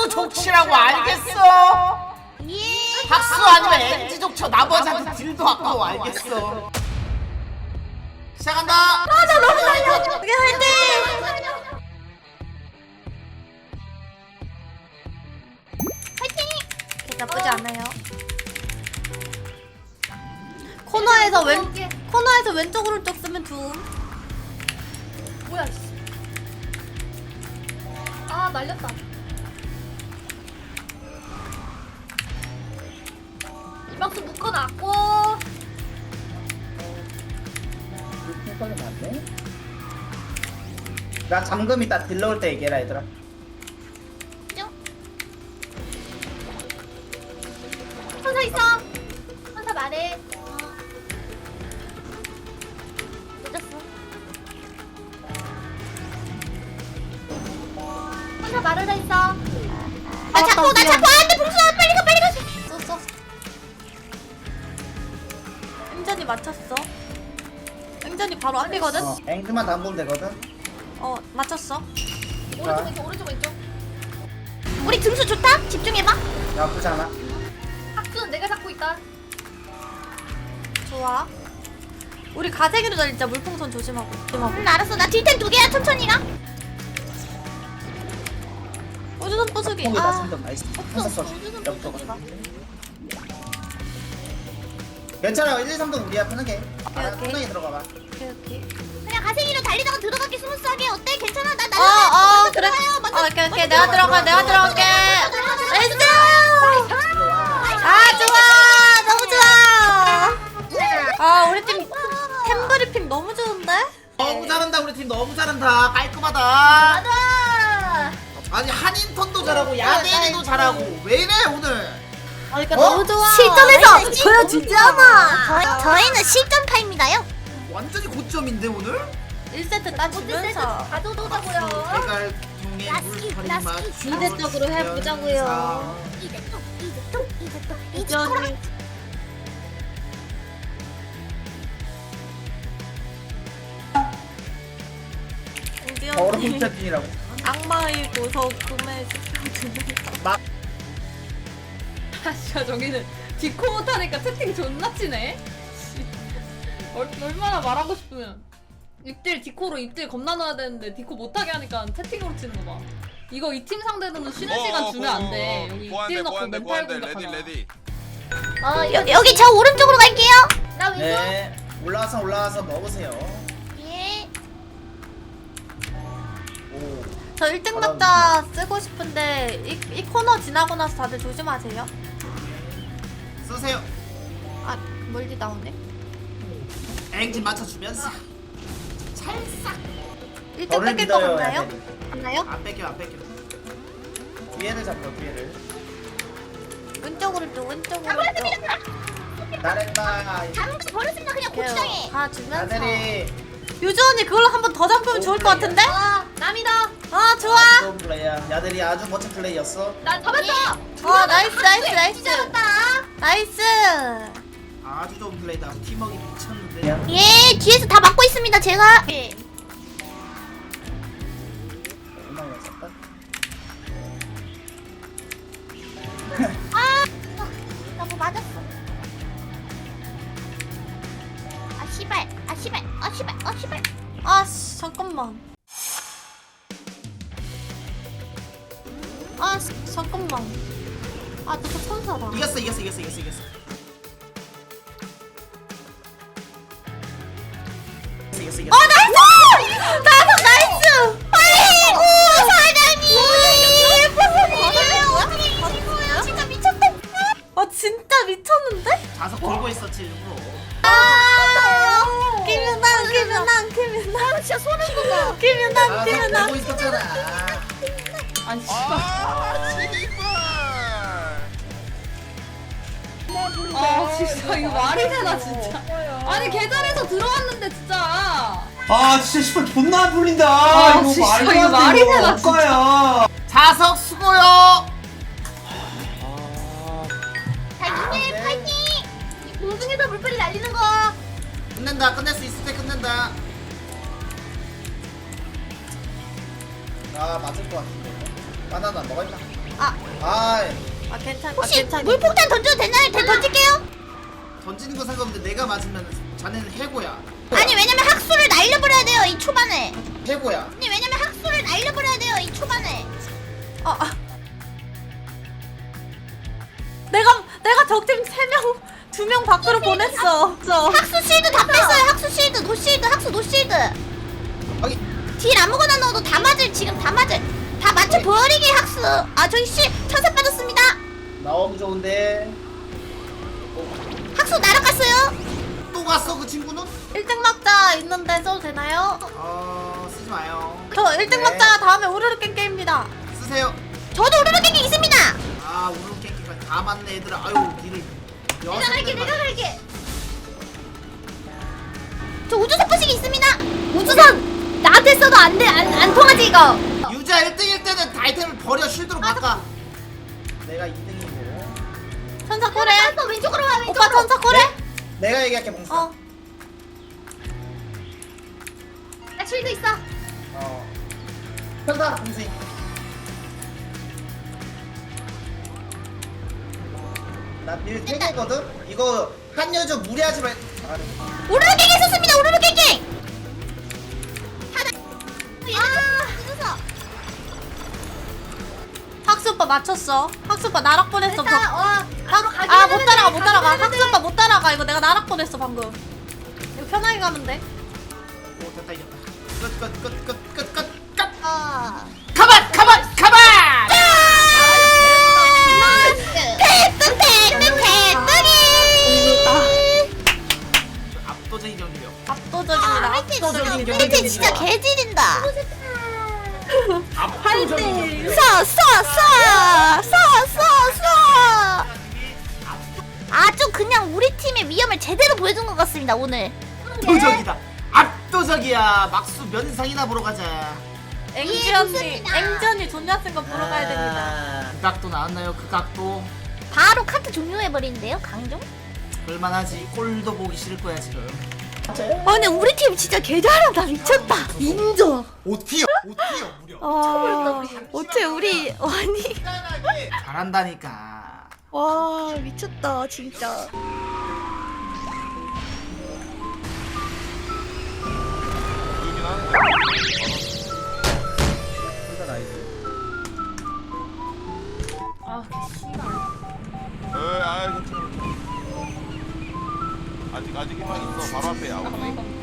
박수 족치라고 알겠어? 예. 박수 아니면 엔지 족쳐 나머지한테 딜도 아까워 알겠어 시작한다 아나 너무 달려. 오케이 화이팅. 화이팅. 나쁘지 않아요. 코너에서 왼 코너에서 왼쪽 오른쪽 쓰면 둠. 뭐야 씨. 아 날렸다 박스 묶어놨고. 나 잠금 이따 딜 넣을 때 얘기해라 얘들아. 선사 있어. 선사 말해. 늦었어. 선사 말을 다 있어. 나 잡고 나 잡고 안돼 봉수 빨 행전이 맞췄어. 행전이 바로 앞이거든. 어 앵크만 담그면 되거든 어 맞췄어. 오른쪽 왼쪽 오른쪽 왼쪽 우리 등수 좋다. 집중해봐. 나쁘지 않아 학수는 내가 잡고 있다 좋아. 우리 가세기로 달리자. 물풍선 조심하고. 조심하고. 응 알았어. 나 딜템 두 개야. 천천히 가. 우주선 부수기. 폭이다 아. 나이스 써 우주선 옆으로 부수기가. 괜찮아 1, 2, 3도 우리야 편하게 아, 오케이. 편하게 들어가봐 오케이 오케이. 그냥 가생이로 달리다가 들어가기 스무스하게 어때? 괜찮아 나 어, 날라 어, 그래. 어, 오케이, 오케이. 내가 들어가, 내가 들어갈게. 나이스! 아, 좋아! 너무 좋아! 아, 우리 팀 템브리핑 너무 좋은데? 너무 잘한다 우리 팀 너무 잘한다 깔끔하다 맞아 아니 한인턴도 잘하고 야대리도 잘하고 왜 이래 오늘 아, 그러니까 어? 너무 좋아. 실전에서 보여주지 않아. 저, 저희는 실전파입니다요 완전히 고점인데 오늘? 1세트 따주면서. 가져오자고요 대갈 통에 라스키, 물파리 라스키. 맛 이대적으로 해보자고요. 이제 또 이제 또 이제 또 이제 이전이. 우리 더러운 언니 채팅이라고 악마의 보석 구매해주세요. 아 진짜 저기는 디코 못하니까 채팅 존나 치네. 씨. 얼, 얼마나 말하고 싶으면. 입딜 디코로 입딜 겁나 넣어야 되는데 디코 못하게 하니까 채팅으로 치는 거 봐. 이거 이 팀 상대로는 쉬는 어, 시간 어, 주면 어, 안돼. 어, 여기 입딜 넣고 멘탈. 레디 공격하잖아 레디. 아 여, 여기 저 오른쪽으로 갈게요. 나 왼쪽. 네 올라와서 올라와서 먹으세요. 예. 오. 저 1등 막자 쓰고 싶은데 이, 이 코너 지나고 나서 다들 조심하세요. 쓰세요. 아 멀리 나오네. 엔진 맞춰주면서 1등 너를 뺏길 거 믿어요 같나요? 맞나요? 안 뺏겨 안 뺏겨. 뒤에를 잡고 뒤에를. 왼쪽으로 또 왼쪽으로 또. 나랬다 다른 거 버렸습니다. 그냥 고추장에. 다 주면서. 나들이. 유주 언니 그걸로 한 번 더 잡으면 좋을 것 같은데? 아 남이다. 아 좋아. 좋은 플레이야 야들이 아주 멋진 플레이였어. 나 잡았어 어 나이스 나이스 나이스. 잡았다 나이스. 아주 좋은 플레이다 팀워크 미쳤는데 예 뒤에서 다 막고 있습니다 제가 예. 엉망이었었다 아 너무 맞았어 아 씨발 아 씨발 아 씨발 아 씨발 아 씨 잠깐만. 아 씨, 잠깐만. 아 너도 천사다. 이겼어 이겼어 이겼어 이겼어 이겼어 이겼어 이겼어 어 나이스! 나이스 나이스! 빨리! 오 사장님! 진짜 미쳤다 아 진짜 미쳤는데? 자석 들고 있었지 일부러 아난 끼면 난 진짜 소름 돋아 난 자석 끼면 들고 난 있었잖아 아니 씨발 아 진짜 이거 말이 되나 진짜. 아니 계단에서 들어왔는데 진짜. 아 진짜 씨발 존나 불린다. 아, 이거 진짜 말도 이거 안 말이 돼, 되나, 이거 억가야 자석 수고요. 달님님 파이팅! 공중에서 물빨이 날리는 거. 끝낸다 끝낼 수 있을 때 끝낸다. 아 맞을 것 같은데. 바나나 먹었나? 아, 아 아 괜찮. 아 혹시 괜찮. 물폭탄 던져도 되나요? 대- 던질게요. 던지는 건 상관없는데 내가 맞으면 자네는 해고야. 아니 왜냐면 학수를 날려버려야 돼요 이 초반에. 해고야 아니 왜냐면 학수를 날려버려야 돼요 이 초반에. 어, 아. 내가 내가 적팀 세 명, 두 명 밖으로 보냈어. 저. 학수 실드 다 뺐어요. 학수 실드, 노 실드, 학수 노 실드. 아기 딜 아무거나 넣어도 다 맞을 지금 다 맞을 다 맞춰 버리게 학수. 아 저기 씨 천사 빠졌습니다. 나오기 좋은데 학수 날아갔어요. 또 갔어 그 친구는? 1등 막자 있는데 써도 되나요? 어 쓰지 마요. 저 1등 네. 막자 다음에 우르르 깽깽입니다. 쓰세요. 저도 우르르 갱기 있습니다. 아 우르르 깽깽까지 다 맞네 얘들아. 아유 니를. 내가 갈게, 내가 갈게. 저 우주선 포식이 있습니다. 우주선 나한테 써도 안 돼, 안, 안 통하지 이거. 유자 1등일 때는 다 아이템을 버려 쉴드로 바꿔. 내가 2등이고 천사 코레. 또 왼쪽으로 와, 왼쪽으로. 오빠 천사 코레? 내가 얘기할게 봉사 어. 나 실드 있어. 어 편다 봉수 나밀 3개거든? 이거 한 여주 무리하지 말 아, 우르르 갱기 썼습니다. 우르르. 하나. 아. 학수 오빠 맞췄어. 학수 오빠 나락 보냈어. 일단 저- 어, 앞으로 가긴 아, 못 따라가, 못 따라가. 학수 오빠 못 따라가. 이거 내가 나락 보냈어, 방금. 이거 편하게 가면 돼. 오 됐다 이겼다. 끝끝끝끝끝 끝. 어. 가만 가만 가만. 패스 패스 패스기. 압도적인 경기력. 압도적입니다. 압도적인 패스 경기. 진짜 개질인다. 압도적인 쏴쏴 쏴쏴쏴쏴 그냥 우리 팀의 위험을 제대로 보여준 것 같습니다 오늘 압도적이다. 압도적이야. 막수 면상이나 보러 가자. 앵지 언니, 좋습니다. 앵지 언니 존나 쓴거 보러 가야 됩니다. 아, 그 각도 나왔나요? 그 각도. 바로 카트 종료해버리는데요 강종? 얼마나지? 꼴도 보기 싫을 거야 지금. 아 근데 우리 팀 진짜 개 잘한다 미쳤다 인정 오티어 오티어 무려. 아, 어째 우리, 아니. 잘한다니까. 와 미쳤다 진짜 아 에, 아. 아직 아직 희망 있어. 바로 앞에 아우.